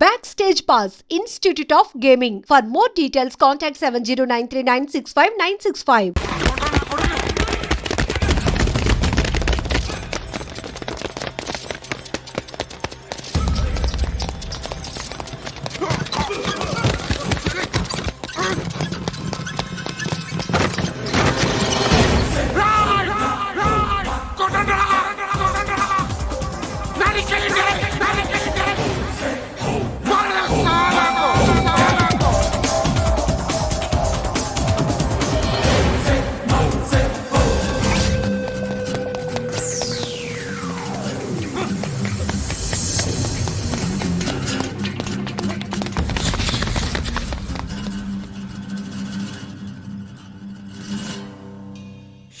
Backstage Pass, Institute of Gaming. For more details, contact 70939659665.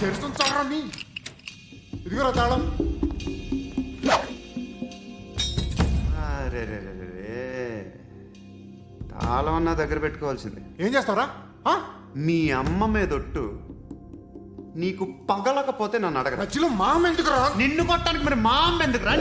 తెరుస్తుంది చావరా నీ? ఇదిగోరా తాళం. తాళం అన్నా దగ్గర పెట్టుకోవాల్సింది. ఏం చేస్తావురా? ఆ? మీ అమ్మ మీదొట్టు నీకు పగలకపోతే నన్ను అడగరా. మధ్యలో మామ ఎందుకు రా నిన్ను కొట్టడానికి మరి మా అమ్మ ఎందుకు రా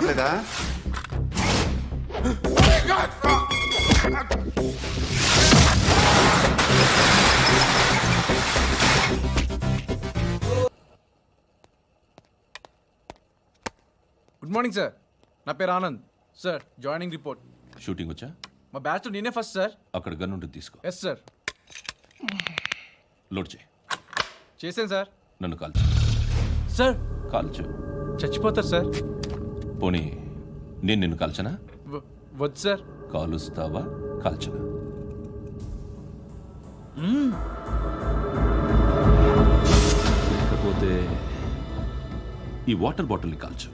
తెచ్చుకోవట్లేదా గుడ్ మార్నింగ్ సార్ నా పేరు Anand. Sir joining report shooting వచ్చా? మా బ్యాచ్ నేనే ఫస్ట్ సార్ అక్కడ గన్ ఉంటుంది తీసుకో. ఎస్ సార్ లోడ్ చేయి. చేశాను సార్ నన్ను కాల్చు. సార్ కాల్చు. చచ్చిపోతారు సార్ పోనీ నేను నిన్ను కాల్చనా? వద్దు సార్. కాలుస్తావా? కాల్చనా? లేకపోతే ఈ వాటర్ బాటిల్ని కాల్చు.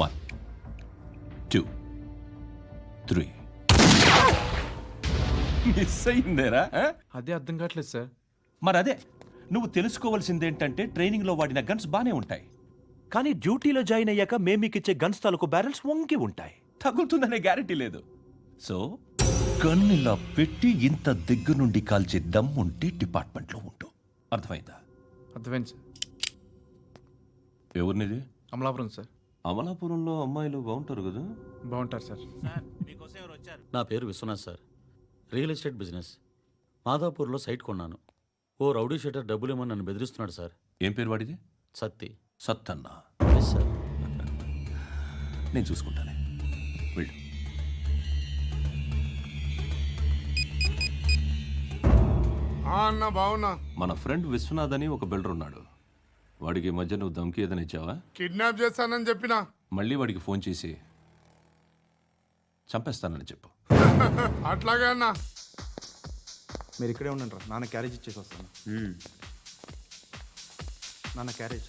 One two three. మిస్ అయిందేరా? అదే అర్థం కావట్లేదు సార్. మరి అదే నువ్వు తెలుసుకోవాల్సిందేంటంటే ట్రైనింగ్లో వాడిన గన్స్ బానే ఉంటాయి. కానీ డ్యూటీలో జాయిన్ అయ్యాక మేము మీకు ఇచ్చే గన్స్ తాలూకు బ్యారెల్స్ వంగి ఉంటాయి. తగులుతుందనే గ్యారెంటీ లేదు. సో గన్ ఇలా పెట్టి ఇంత దగ్గర నుండి కాల్చే దమ్ ఉంటే డిపార్ట్మెంట్లో ఉంటూ అర్థమైందా? అర్థమైంది సార్. ఎవరినిది? అమలాపురం సార్. అమలాపురంలో అమ్మాయిలు బాగుంటారు కదా? బాగుంటారు సార్. నా పేరు Viswanath sir. Real estate business. మాధాపూర్లో site కొన్నాను. ఓ రౌడీ షీటర్ డబ్బులు ఇవ్వమని నన్ను బెదిరిస్తున్నాడు సార్. ఏం పేరు వాడిది? సత్తి. సత్తన్న. నేను చూసుకుంటానే. వెళ్ళు. ఆ అన్న బావున్నా. మన ఫ్రెండ్ విశ్వనాథ్ అని ఒక బిల్డర్ ఉన్నాడు. వాడికి ఈ మధ్య నువ్వు దమ్కి ఏదైనా ఇచ్చావా? కిడ్నాప్ చేస్తానని చెప్పినా. మళ్ళీ వాడికి ఫోన్ చేసి చంపేస్తానని చెప్పు. అట్లాగే అన్న. మీరు ఇక్కడే ఉండండి రా. నాన్న క్యారేజ్ ఇచ్చేసి వస్తాను. నాన్న క్యారేజ్.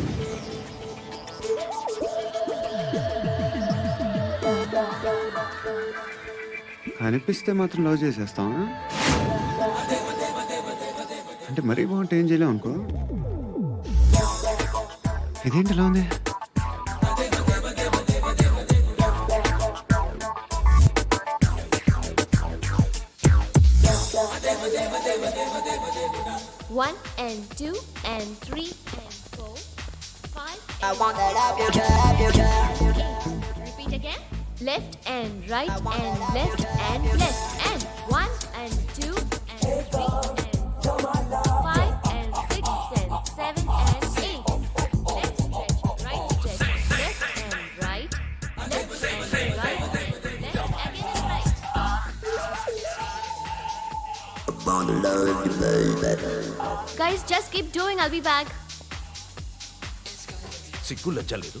కనిపిస్తే మాత్రం లవ్ చేసేస్తాం అంటే మరీ బాగుంటే ఏం చేయలేం అనుకో ఇదేంటి ఇలా ఉంది One and two and three and four, five. I want that up right and left and left and one and two and three and four, five and six and seven and eight. Left stretch, right stretch, left and right, left and right, left again and right. Guys, just keep doing. I'll be back. సిగ్గు లజ్జ లేదు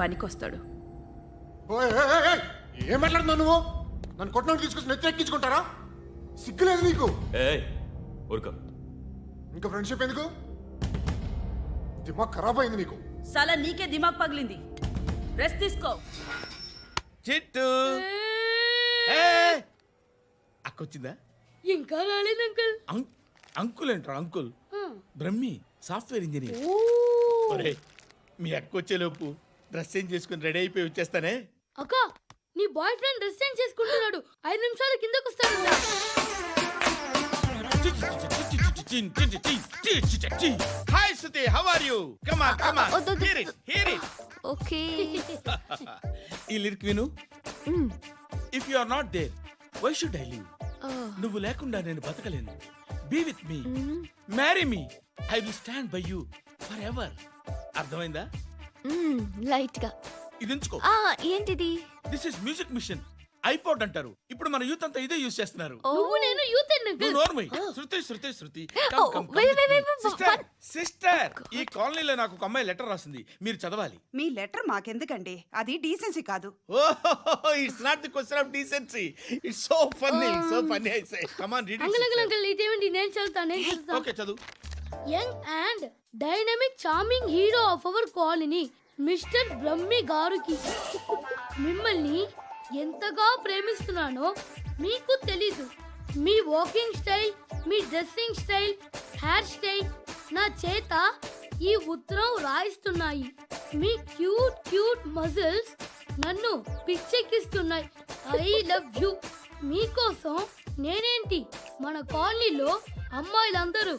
పనికొస్తాడు. ఏం మాట్లాడుతున్నావు నువ్వు? నన్ను తీసుకొచ్చి నెత్తి ఎక్కించుకుంటారా? సిగ్గులేదు నీకు? ఏయ్ ఊరుకో. ఇంకా ఫ్రెండ్షిప్ ఎందుకు? దిమాగ్ ఖరాబ్ అయింది నీకు. సలా నీకే దిమాగ్ పగిలింది. రెస్ట్ తీసుకో. చిట్టు. అక్కొచ్చిందా? ఇంకా రాలేదు అంకుల్. అంకుల్ ఏంట్రా అంకుల్? Brahmi software engineer. మీ అక్క వచ్చేలోపు డ్రెస్ చేంజ్ చేసుకుని రెడీ అయిపోయి వచ్చేస్తానే? అక్క నీ బాయ్ ఫ్రెండ్ డ్రెస్ చేంజ్ చేసుకుంటున్నాడు. ఐదు నిమిషాలు కిందకు వస్తాడు hi Suthi how are you come on come on వద్దు, వద్దు. Hear it hear it okay. ఈ లిరిక్ విను. If you are not there why should I live నువ్వు లేకుండా నేను బతకలేను. Be with me marry me I will stand by you for ever అర్థమైందా? లైట్గా ఇది ఉంచుకో ఆ ఏంటిది? This is music machine iPod అంటారు. ఇప్పుడు మన యూత్ అంతా ఇదే యూస్ చేస్తున్నారు. నువ్వు నేను యూత్ నువ్వు నోర్మై. Shruti Shruti Shruti. Oh, sister sister ఈ కాలనీలో నాకు ఒక అమ్మాయి లెటర్ రాసింది. మీరు చదవాలి. మీ లెటర్ మాకెందుకండి? అది డీసెన్సీ కాదు. ఓహ్ it's not the question of decency it's so funny so funny I say come on read uncle ఇదేమిటి నేను చదువుతా నేను చదువుతా. ఓకే చదువు. Young and dynamic charming hero of our colony mister Brahmi గారికి. మిమ్మల్ని ఎంతగా ప్రేమిస్తున్నానో మీకు తెలీదు. మీ వాకింగ్ స్టైల్ మీ డ్రెస్సింగ్ స్టైల్ హెయిర్ స్టైల్ నా చేత ఈ ఉత్తరం రాయిస్తున్నాయి. మీ క్యూట్ క్యూట్ మజిల్స్ నన్ను పిచ్చెక్కిస్తున్నాయి. I love you. మీకోసం నేనేంటి? మన కాలనీలో అమ్మాయిలందరూ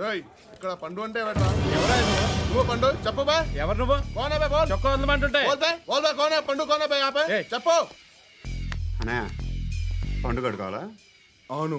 రేయ్ ఇక్కడ పండు అంటే ఎవరా నువ్వు పండు? చెప్పు బా. ఎవరు నువ్వు? కోనే బే బోల్. చొక్కా వదలమంటుంటే బోల్ బే బోల్ బే కోనే పండు కోనే బే. చెప్పు. అన్నయ్య పండుగ కావాలా అవును.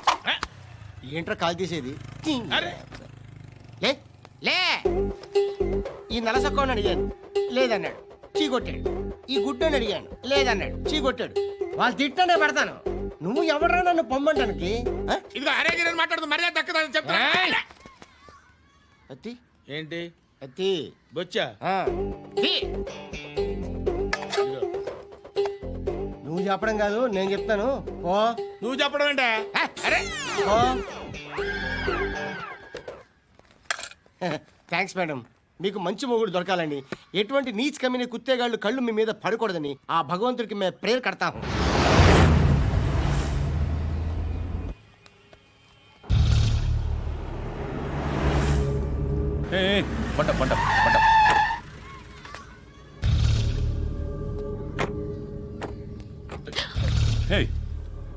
ఏంట్రా కాల్ తీసేది? అరే. లే. లే. ఈ నలసక్కని అడిగాను. లేదన్నాడు. చీ కొట్టాడు ఈ గుడ్డని అడిగాను. లేదన్నాడు. చీ కొట్టాడు వాళ్ళు తిట్టానే పెడతాను. నువ్వు ఎవడరా నన్ను పొమ్మంటానికి? ఆ? ఇదిగో అరే గిరని మాట్లాడుతూ మర్యాద దక్కదని చెప్తా అత్తి. ఏంటి? అత్తి. బొచ్చా. ఆ. తీ. నువ్వు చెప్పడం కాదు నేను చెప్తాను. ఓ నువ్వు చెప్పడం ఏంటే? అరే. థ్యాంక్స్ మేడం మీకు మంచి మొగుడు దొరకాలని ఎటువంటి నీచ్ కమ్మిన కుత్తేగాళ్ళు కళ్ళు మీ మీద పడకూడదని ఆ భగవంతుడికి మేము ప్రేయర్ కడతాము పంట పంట పంట. హే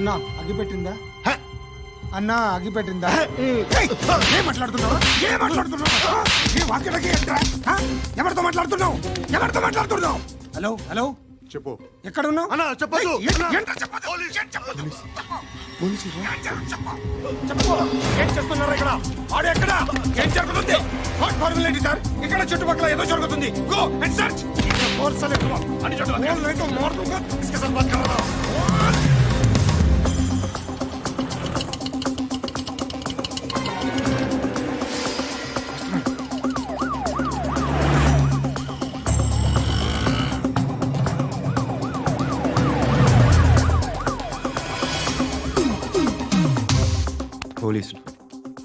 అన్నా అగిపెట్టిందా అన్నా అగిపెట్టిందా ఏం మాట్లాడుతున్నావు? ఏం మాట్లాడుతున్నావు? ఈ వాక్యలకి? ఎవరితో మాట్లాడుతున్నావు? ఎవరితో మాట్లాడుతున్నావు? Hello hello? చెప్పు. ఎక్కడ ఉన్నావు అన్నా. చెప్పదు చెప్పు. ఏం చేస్తున్నారు ఇక్కడ? వాడు ఎక్కడ? ఏం జరుగుతుంది? వాట్ ఫార్మల్ ఏంటి సార్? ఇక్కడ చుట్టుపక్కల ఏదో జరుగుతుంది. Go and search. ఫోర్స్ అనే అని చుట్టుపక్కల మోర్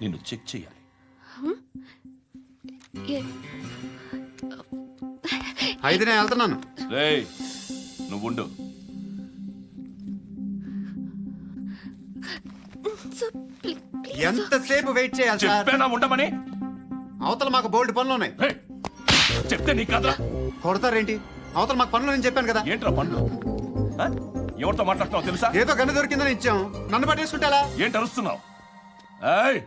నిన్ను చెక్ చేయాలి. అయితే నేను వెళ్తున్నాను. రేయ్ నువ్వు ఉండు ఎంతసేపు వెయిట్ చేయాలి సార్? చెప్పేనా ఉండమని? అవతల మాకు బోల్డ్ పనులు ఉన్నాయి. రేయ్, చెప్తే నీకు కదా కొడతారేంటి? అవతల మాకు పనులు నేను చెప్పాను కదా. ఏంట్రా పండ్లు ఆ? ఎవరితో మాట్లాడుతున్నావు తెలుసా? ఏదో గన్ను దొరికిందని ఇచ్చాం. నన్ను పట్టేసుకుంటా ఏంటి అరుస్తున్నావు? ఏయ్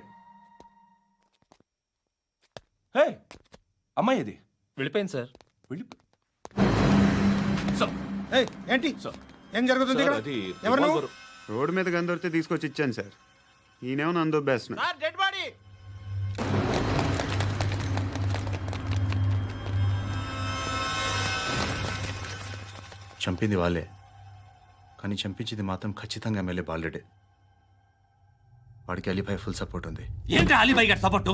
ఏయ్ అమ్మాయి ఇది వెళ్ళిపోయింది సార్. వెళ్ళి సార్ ఏయ్, ఏంటి? సార్ ఏం జరుగుతుంది ఇక్కడ? ఎవరు నువ్వు? రోడ్డు మీద గన్ను దొరికితే తీసుకొచ్చి ఇచ్చాను సార్. ఈయనేమో నన్ను బాడీ! చంపింది వాళ్ళే. కానీ చంపించింది మాత్రం ఖచ్చితంగా ఎమ్మెల్యే బాలుడే. వాడికి అలీభాయ్ ఫుల్ సపోర్ట్ ఉంది. ఏంటి అలీబాయి గారి సపోర్టు?